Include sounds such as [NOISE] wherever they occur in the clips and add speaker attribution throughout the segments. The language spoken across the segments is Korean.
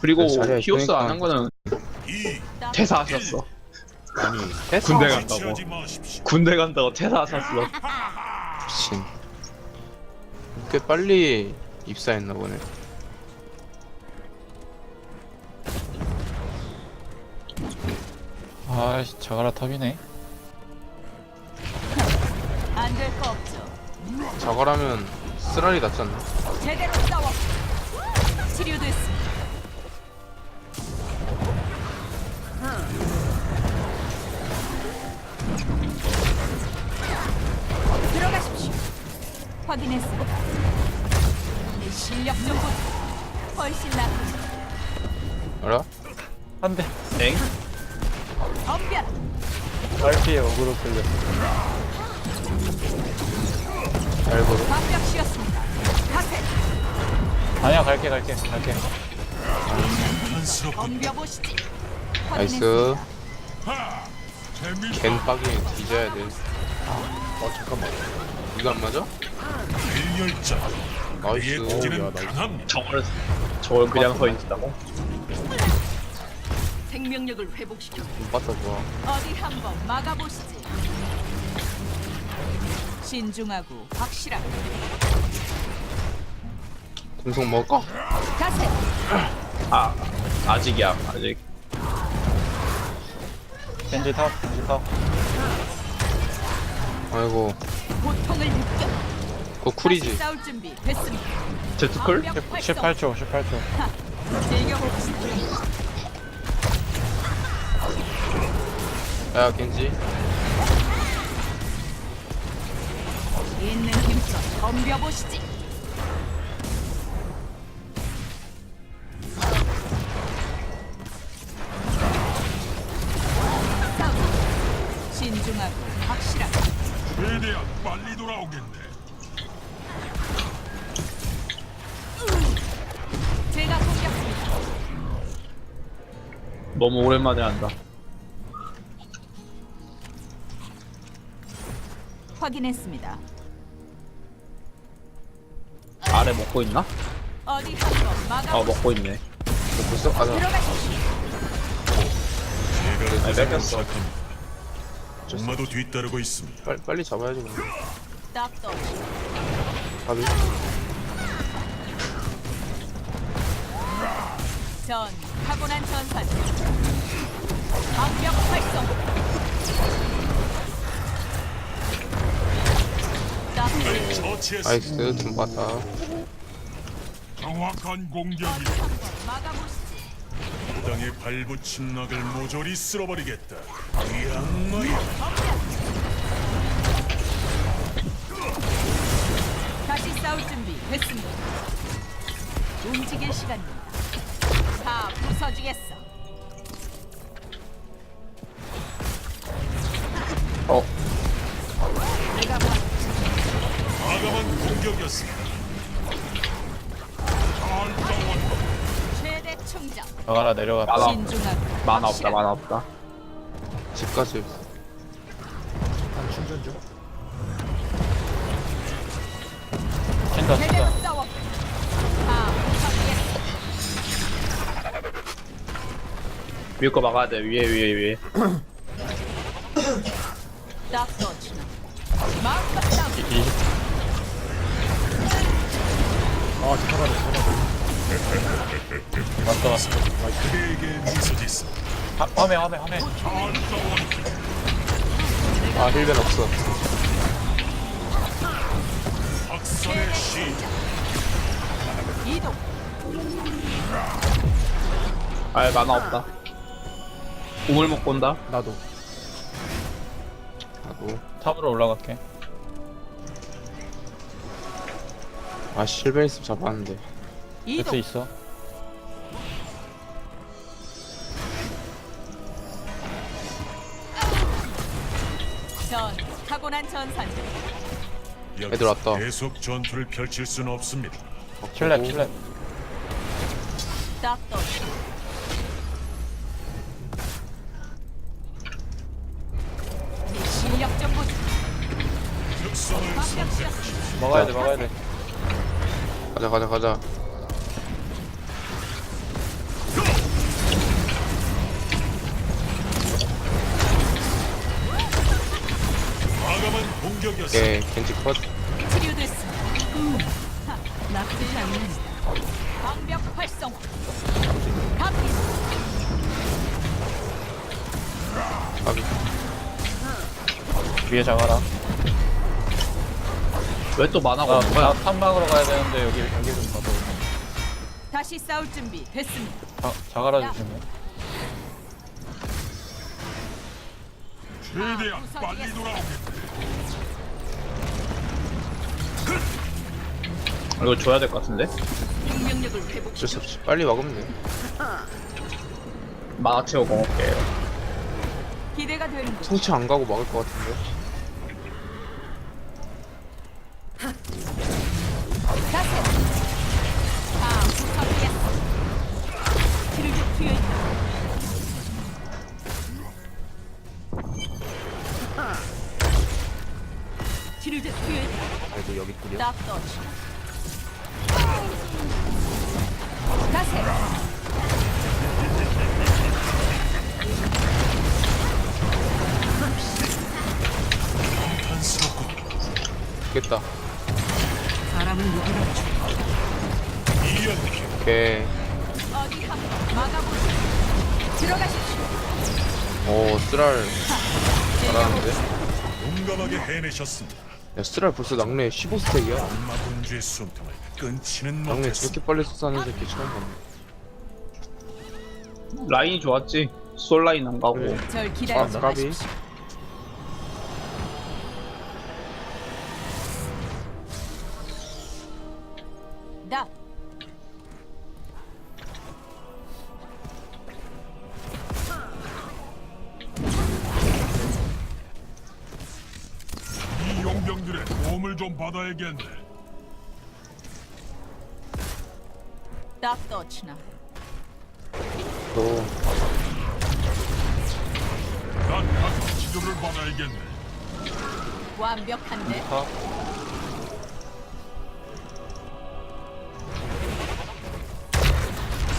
Speaker 1: 그리고
Speaker 2: 자리에
Speaker 1: 히오스. 안 한 거는 퇴사하셨어.
Speaker 2: 아니
Speaker 1: 군대 간다고. 군대 간다고 퇴사하셨어.
Speaker 2: 미친 꽤 빨리 입사했나 보네
Speaker 3: 아씨 자가라 탑이네
Speaker 4: 안 될 거 없죠.
Speaker 2: 저거라면 쓰라리 낫지 않나?
Speaker 4: 제대로 싸워. 치료됐습니다. 들어가십시오. 확인했습니다. 내 실력 좀 보세요. 훨씬 낫죠.
Speaker 2: 알아?
Speaker 3: 안돼
Speaker 1: 엥?
Speaker 4: 덤벼라.
Speaker 3: RP에 어그로 끌려
Speaker 2: 알고로
Speaker 4: 완벽시였습니다. 가세.
Speaker 3: 아니야 갈게 갈게 갈게
Speaker 4: 덤벼 보시지.
Speaker 2: 나이스
Speaker 4: 확인했습니다.
Speaker 2: 겐 빡이 뒤져야 돼. 어 잠깐만. 이거 안 맞아?
Speaker 5: 일열자
Speaker 2: 나이스. 오, 야.
Speaker 1: 저걸 저걸 그냥 서 있다고?
Speaker 4: 생명력을 회복시켜.
Speaker 2: 좀 봤다 좋아.
Speaker 4: 어디 한번 막아보시지. 신중하고 확실하게.
Speaker 2: 공성 먹을까?
Speaker 1: 아 아직이야 아직.
Speaker 3: 겐지 탑 겐지 탑
Speaker 2: 아이고
Speaker 4: 고통을 느껴.
Speaker 2: 그거
Speaker 4: 다시
Speaker 2: 쿨이지.
Speaker 4: 싸울 준비 됐습니다.
Speaker 1: 제트쿨?
Speaker 4: 완벽 활성.
Speaker 3: 18초 18초
Speaker 4: 하, 즐겨봅시다.
Speaker 2: 야 겐지.
Speaker 4: 있는 힘껏 덤벼보시지.
Speaker 1: 너무 오랜만에 한다.
Speaker 4: 확인했습니다.
Speaker 1: 아래 먹고 있나?
Speaker 4: 어디 한번
Speaker 1: 아
Speaker 4: 막아.
Speaker 1: 먹고 있네.
Speaker 2: 벌써 가자.
Speaker 4: 들어가십시오.
Speaker 5: 제가
Speaker 1: 아니, 뺏겼어.
Speaker 5: 엄마도 뒤따르고 있습니다.
Speaker 2: 빨리 빨리 잡아야지. 그럼. 가비.
Speaker 4: 전 타고난 전사죠. 방력 활성.
Speaker 5: 처치했습니다.
Speaker 2: 나이스 좀 봤다.
Speaker 5: 정확한 공격이
Speaker 4: 어디 한번 막아보시지.
Speaker 5: 땅에 발붙인 낙을 모조리 쓸어버리겠다. 이 악마야.
Speaker 4: 다시 싸울 준비 됐습니다. 움직일 시간입니다. 다 부서지겠어.
Speaker 1: 어
Speaker 4: 내가 봐.
Speaker 5: 과감한 공격이었습니다.
Speaker 4: 최대 충전.
Speaker 3: 자가라 내려갔다
Speaker 1: 나가.
Speaker 4: 신중하고
Speaker 1: 만화 없다
Speaker 4: 확실하게.
Speaker 1: 만화 없다.
Speaker 2: 집까지.
Speaker 3: 친다
Speaker 4: 제대로
Speaker 3: 친다
Speaker 4: 싸워.
Speaker 1: 위에 거 막아야 돼 위에 위에 위에.
Speaker 4: 딱 떠치나. 마음껏.
Speaker 3: 20아 잠깐만 왔다 왔어. 화- 화면 화면 화면.
Speaker 2: 아 힐벤 없어.
Speaker 4: 이동.
Speaker 1: 아 만화 없다. 우물 먹고 온다.
Speaker 2: 나도. 나도.
Speaker 3: 탑으로 올라갈게
Speaker 2: 아 있으면 잡았는데.
Speaker 4: 이동.
Speaker 3: 있어
Speaker 4: 전 타고난 전사죠.
Speaker 2: 애들 왔다.
Speaker 5: 계속 전투를 펼칠 수는 없습니다.
Speaker 3: 킬랩 킬랩
Speaker 4: 딱떠
Speaker 3: 막아야 돼 막아야 돼.
Speaker 2: 가자 가자 가자. 예, 겐지 컷.
Speaker 3: 위에 장하라.
Speaker 1: 왜 또 만화가 없는 거야?
Speaker 3: 나 탐방으로 가야 되는데 여기 여기 좀 봐도.
Speaker 4: 다시 싸울 준비 됐습니다.
Speaker 3: 자, 자갈아 주시면.
Speaker 5: 최대한 빨리 돌아오겠다.
Speaker 1: 이거 줘야 될 것 같은데?
Speaker 4: 생명력을 회복.
Speaker 2: 어쩔 수 없지 빨리 막으면 돼
Speaker 1: 만화 채우고 올게요.
Speaker 4: 기대가 되는 군.
Speaker 2: 성치 안 가고 막을 것 같은데
Speaker 4: 아,
Speaker 2: 여기.
Speaker 4: 가세.
Speaker 2: 죽겠다
Speaker 4: 사람은 누구나
Speaker 5: 이연기
Speaker 2: 오케이
Speaker 4: 어디 한번 막아보자. 들어가십시오.
Speaker 2: 오 쓰랄 잘하는데
Speaker 5: 용감하게 해내셨습니다.
Speaker 2: 야 쓰랄 벌써 낙뢰 15스택이야
Speaker 5: 악마 군주의 숨통을 끊지는
Speaker 2: 낙뢰
Speaker 5: 못했습니다.
Speaker 2: 저렇게 빨리 쏘는 새끼 처음 봤네
Speaker 1: 라인이 좋았지. 솔 라인 안 가고.
Speaker 4: 절
Speaker 2: 아, 까비.
Speaker 4: 마십시오.
Speaker 5: 도움을 좀 받아야겠네.
Speaker 4: 딱 떠치나.
Speaker 2: 또
Speaker 5: 난 가서 치료를 받아야겠네.
Speaker 4: 완벽한데
Speaker 3: 타.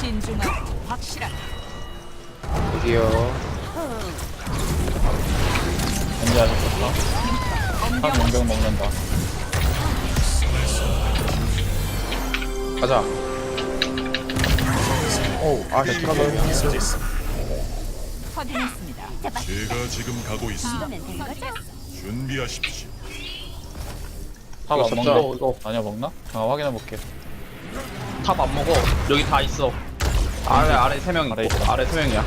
Speaker 4: 신중하고 확실하게.
Speaker 2: 여기요
Speaker 3: 겐지 아직 좋다. 한 용병 먹는다.
Speaker 2: 가자 오우 아 잠깐만
Speaker 4: 확인했습니다.
Speaker 5: 제가 지금 가고 있습니다. 준비하십시오.
Speaker 3: 탑 안
Speaker 2: 이거
Speaker 3: 먹나?
Speaker 1: 이거, 이거.
Speaker 3: 아니야 먹나? 아 확인해 볼게.
Speaker 1: 탑 안 먹어. 여기 다 있어. 아래 아래 세 명
Speaker 3: 아래
Speaker 1: 있고. 아래 세 명이야.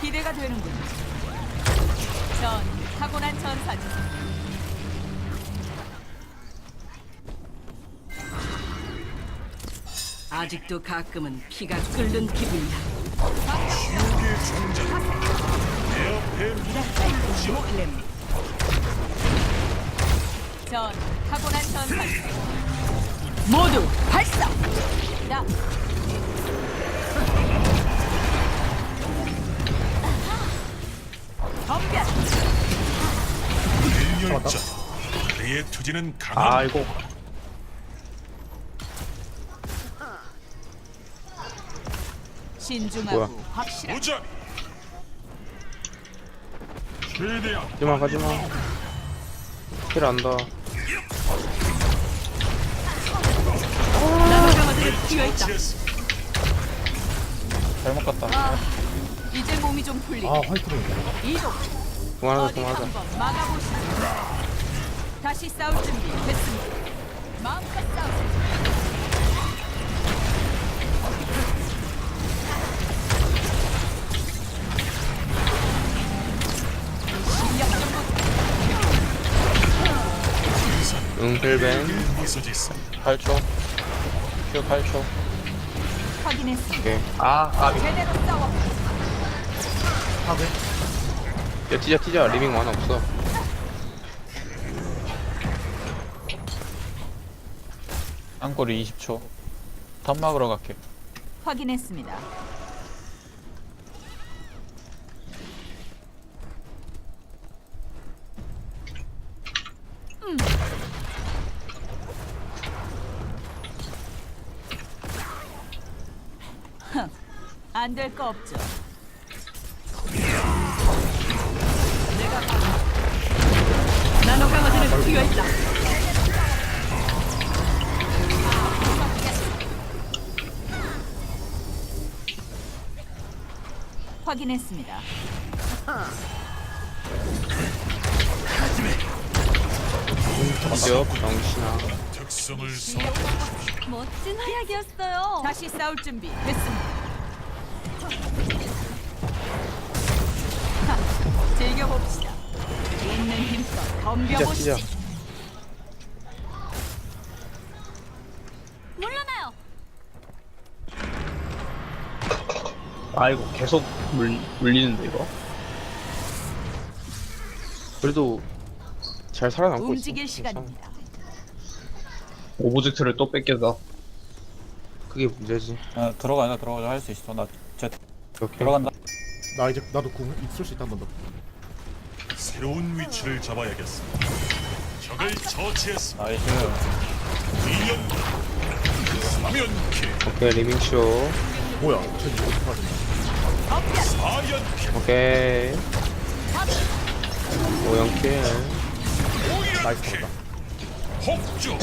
Speaker 4: 기대가 되는군. 전 타고난 전사지. 아직도 가끔은 피가 끓는 기분이다.
Speaker 5: 지옥의 종자. 내 앞에
Speaker 4: 모클렘. 전 타고난 전사지. 모두 발사. 나 덤벼.
Speaker 5: 일열자. 그의 투지는 강한
Speaker 1: 아이고.
Speaker 4: 신중하고
Speaker 2: 뭐야?
Speaker 4: 확실하게.
Speaker 5: 무자비. 최대한
Speaker 2: 가지마 가지마 킬 안다.
Speaker 3: 잘못 갔다.
Speaker 4: 아, 이제 몸이 좀 풀리. 아, 화이트로 이동.
Speaker 2: 그만하자
Speaker 4: 어디
Speaker 2: 그만하자
Speaker 4: 한번 막아보시죠. 다시 싸울 준비 됐습니다. 마음껏 싸우세요.
Speaker 2: 응 힐벤
Speaker 5: 미소짓.
Speaker 3: 8초. q 8초.
Speaker 4: 확인했습니다.
Speaker 2: 오케이
Speaker 1: 아 까비.
Speaker 4: 제대로 싸워.
Speaker 2: 야 뛰자 뛰자 리빙 만화 없어
Speaker 3: 안꼬리 20초. 탑 막으러 갈게.
Speaker 4: 확인했습니다. [LAUGHS] 안 될 거 없죠. 내가 나노 강화제는 튀어 있다. 확인했습니다.
Speaker 5: 특성을 써
Speaker 4: 멋진 활약이었어요. 다시 싸울 준비 됐습니다. 하, 즐겨봅시다. 있는 힘껏 덤벼보시지.
Speaker 2: 피자.
Speaker 4: 물러나요.
Speaker 1: 아이고 계속 물, 물리는데 이거
Speaker 2: 그래도 잘 살아남고 있어.
Speaker 4: 움직일
Speaker 2: 괜찮아.
Speaker 4: 시간입니다.
Speaker 1: 오브젝트를 또 뺏겨서
Speaker 2: 그게 문제지.
Speaker 3: 아, 들어가자 들어가자 할 수 있어 나 제,
Speaker 2: 이렇게.
Speaker 3: 들어간다
Speaker 6: 나 이제 나도 궁 있을 수 있다 한 번 더.
Speaker 5: 새로운 위치를 잡아야겠어. 적을 처치했어.
Speaker 3: 나이스
Speaker 5: 이연 사면키
Speaker 2: 오케이 리밍쇼.
Speaker 6: 뭐야? 쟤 이거 어떻게 하든
Speaker 5: 사연키
Speaker 2: 오케이. 오영킬.
Speaker 6: 나이스
Speaker 5: 오연키
Speaker 6: 잡았다.
Speaker 5: 폭주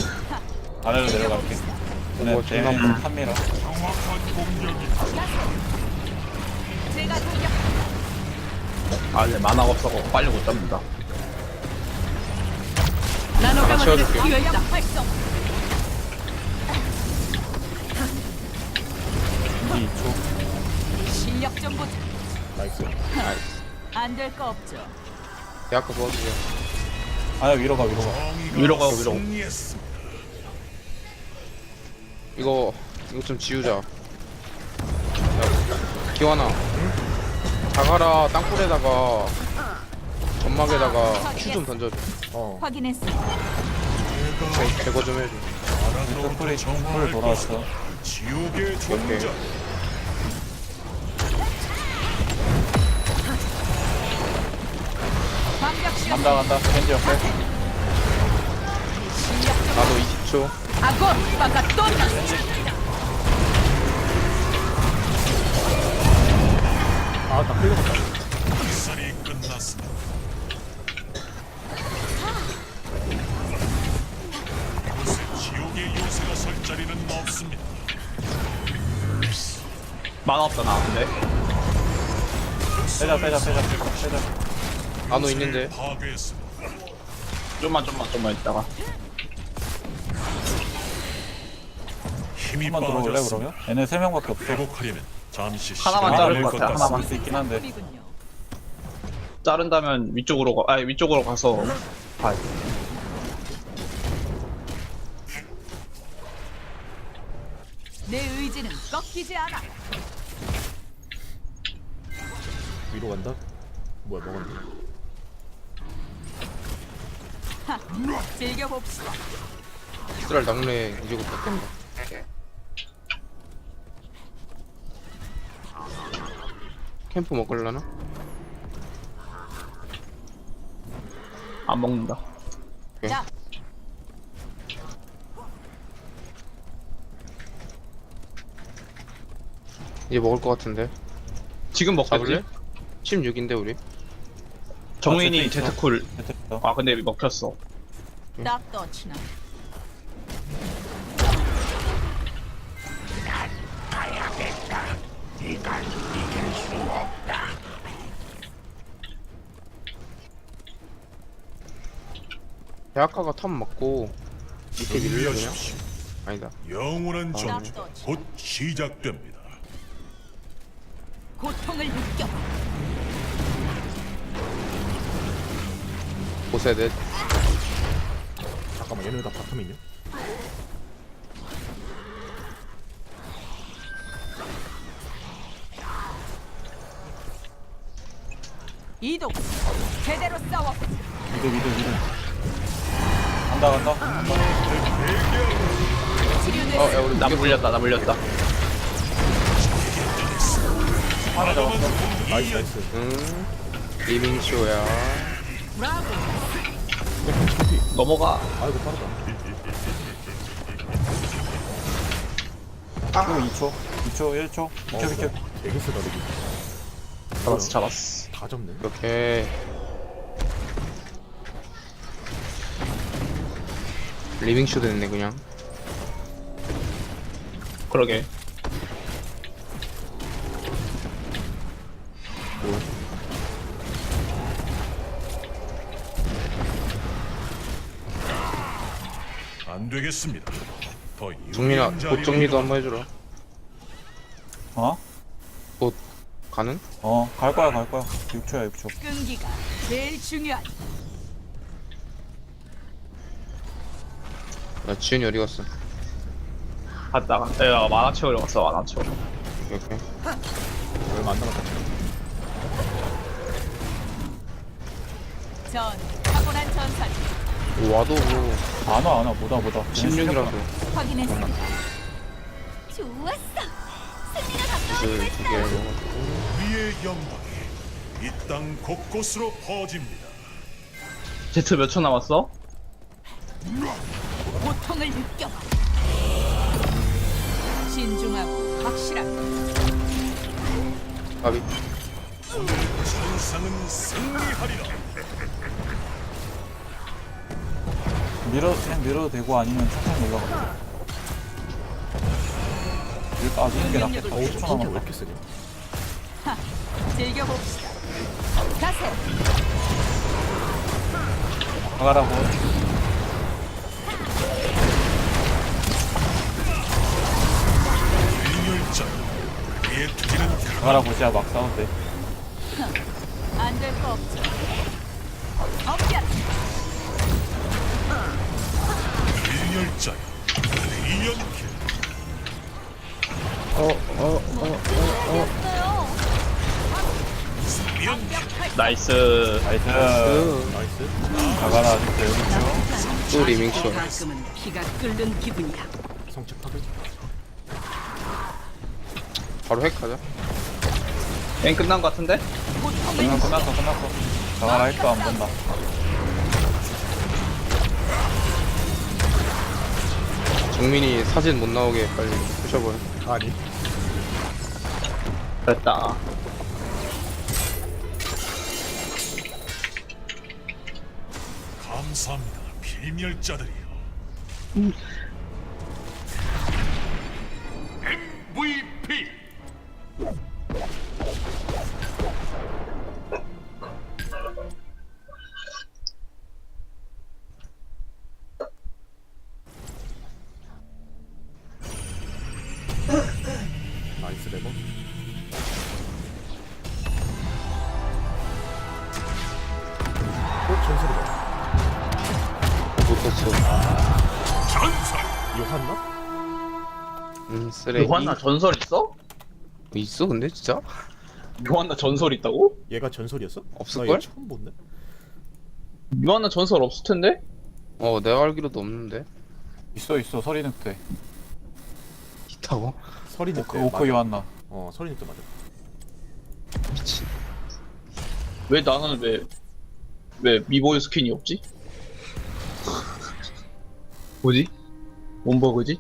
Speaker 3: 아래로 내려갈게
Speaker 2: 뭐, 존나
Speaker 3: 대는 탑미라
Speaker 5: 정확한 공격이.
Speaker 1: 아 이제 만화가 없어서 빨리 못 잡는다
Speaker 4: 나노
Speaker 2: 하나
Speaker 4: 강화제는
Speaker 2: 채워줄게.
Speaker 4: 활성.
Speaker 3: 2초
Speaker 4: 실력 좀 보자.
Speaker 6: 나이스. [LAUGHS]
Speaker 4: 안 될 거 없죠.
Speaker 2: 대학교 도와주세요.
Speaker 3: 아야 위로 가 위로 가
Speaker 1: 위로 가, 위로.
Speaker 2: 이거 이거 좀 지우자. 야, 기환아. 자가라 땅굴에다가 점막에다가 큐 좀 던져줘.
Speaker 6: 어.
Speaker 4: 확인했습니다.
Speaker 2: 제- 제거 좀 해줘.
Speaker 3: 풀이 풀 돌아왔어.
Speaker 5: 지옥의 종자
Speaker 4: 시간.
Speaker 3: 간다 간다 겐지 옆에.
Speaker 2: 나도 20초.
Speaker 4: 아고 바깥돈다.
Speaker 6: 아나 끌려갔다.
Speaker 5: 학살이 끝났습니다. 이곳에 지옥의 요새가 설 자리는 없습니다.
Speaker 1: 만화 없다 나 근데
Speaker 3: 빼자 빼자 빼자 빼자 빼자
Speaker 2: 나도 있는데.
Speaker 5: 파괴했습니다.
Speaker 1: 좀만 좀만 좀만 있다가
Speaker 5: 힘이
Speaker 3: 한번 들어올래
Speaker 5: 빠졌습니다.
Speaker 3: 그러면? 얘네 3명밖에 없어
Speaker 5: 회복하려면 잠시
Speaker 1: 하나만 자를
Speaker 5: 것것
Speaker 1: 같아. 하나만.
Speaker 3: 볼수 있긴 한데.
Speaker 1: 자른다면 위쪽으로 가 아니 위쪽으로 가서 봐
Speaker 4: 내 의지는 꺾이지 않아.
Speaker 6: 위로 간다. 뭐야 먹었네.
Speaker 4: 하, 즐겨봅시다.
Speaker 2: 이스라엘 낙뢰 이제고 뺏긴다. 캠프 먹을라나?
Speaker 1: 안 먹는다
Speaker 2: 오케이.
Speaker 4: 자,
Speaker 2: 이제 먹을 것 같은데.
Speaker 1: 지금? 먹겠지?
Speaker 2: 16인데 우리.
Speaker 1: 정인이
Speaker 3: 아, 제트.
Speaker 1: 제트쿨
Speaker 3: 됐어
Speaker 1: 아 근데 먹혔어
Speaker 4: 딱 떠치나.
Speaker 2: 대학가가 탑 맞고 밑에 밀려 그냥.
Speaker 5: 준비하십시오.
Speaker 2: 아니다.
Speaker 5: 영원한 전투
Speaker 4: 납도치.
Speaker 5: 곧 시작됩니다.
Speaker 4: 고통을 느껴.
Speaker 2: 보세넷.
Speaker 6: 잠깐만 얘네 다 바텀 있냐?
Speaker 4: 이동. 제대로 싸워.
Speaker 3: 미드 미드 미드 간다 간다.
Speaker 2: 어, 야 우리
Speaker 1: 나. 물렸다 나 물렸다
Speaker 3: 하나 잡았어
Speaker 6: 나이스 나이스.
Speaker 2: 응. 리밍쇼야.
Speaker 1: 넘어가
Speaker 6: 아이고 빠르다.
Speaker 3: 또 2초 2초 1초 비켜 비켜
Speaker 6: 되게 세다 되게.
Speaker 1: 잡았어 잡았어
Speaker 6: 다 접네.
Speaker 2: 이렇게 리빙 슈도 했네 그냥
Speaker 1: 그러게.
Speaker 5: 안 되겠습니다. 더 유리한
Speaker 2: 봇
Speaker 5: 자리로
Speaker 2: 정리도 한번 해주라
Speaker 3: 어?
Speaker 2: 봇 가는?
Speaker 3: 어, 갈 거야, 갈 거야. 6초야, 6초.
Speaker 4: 끈기가 제일 중요하다.
Speaker 2: 야 지현이 어디 갔어?
Speaker 1: 갔다가 내가 만화 채우러 갔어 만화 채우러.
Speaker 2: 오케이 오케이
Speaker 6: 얼마 안 남았다.
Speaker 4: 전 타고난 전사리
Speaker 2: 와도 뭐
Speaker 3: 안 와, 안 와, 못 와, 못 와.
Speaker 2: 16이라도
Speaker 4: 확인했습니다. 좋았어. 승리가 가까워지고
Speaker 2: 그 두개 고
Speaker 5: 우리의 영광이 이 땅 곳곳으로 퍼집니다.
Speaker 1: 제트 몇 초 남았어?
Speaker 4: 고통을 느껴봐. 신중하고 확실하게
Speaker 2: 까비
Speaker 5: 천상은 승리하리라.
Speaker 3: 밀어, 그냥 밀어도 되고 아니면 천천히 올라가. 이거 빠지는 게 낫겠다. 5초
Speaker 6: 왜
Speaker 3: 남았다.
Speaker 6: 이렇게 세냐?
Speaker 4: 즐겨봅시다. 가세.
Speaker 3: 나가라고.
Speaker 5: 일렬전. 우리의 투기는
Speaker 3: 나가라고, 진짜 막 돼.
Speaker 4: 안될 거 없죠. 덤벼.
Speaker 5: 일렬전. 이연킬.
Speaker 1: 나이스.
Speaker 3: 나이스.
Speaker 6: 나이스.
Speaker 3: 나가라, 있죠?
Speaker 2: 또슈
Speaker 4: 가끔은 피가 끓는 기분이야.
Speaker 6: 성체 파괴.
Speaker 2: 바로 핵 하자
Speaker 1: 게임 끝난 거 같은데?
Speaker 3: 끝났어, 끝났어, 끝났어. 나가라 했도 안 본다.
Speaker 2: 정민이 사진 못 나오게 빨리 부셔버려
Speaker 6: 아니.
Speaker 1: 됐다.
Speaker 5: 감사합니다. 필멸자들이여. MVP.
Speaker 6: 요한나?
Speaker 2: 음 쓰레기
Speaker 1: 요한나 전설 있어?
Speaker 2: 있어 근데 진짜?
Speaker 1: 요한나 전설 있다고?
Speaker 6: 얘가 전설이었어?
Speaker 2: 없을걸?
Speaker 6: 나얘 처음 보네.
Speaker 1: 요한나 전설 없을 텐데?
Speaker 2: 어 내가 알기로도 없는데
Speaker 3: 있어, 있어. 서리 늑대.
Speaker 2: 있다고?
Speaker 6: 설이 늑대.
Speaker 3: 오크, 오크 요한나.
Speaker 6: 어 설이 늑대 맞아.
Speaker 2: 미친
Speaker 1: 왜 나는 왜, 왜 미보이 스킨이 없지? 뭐지? 뭔 버그지?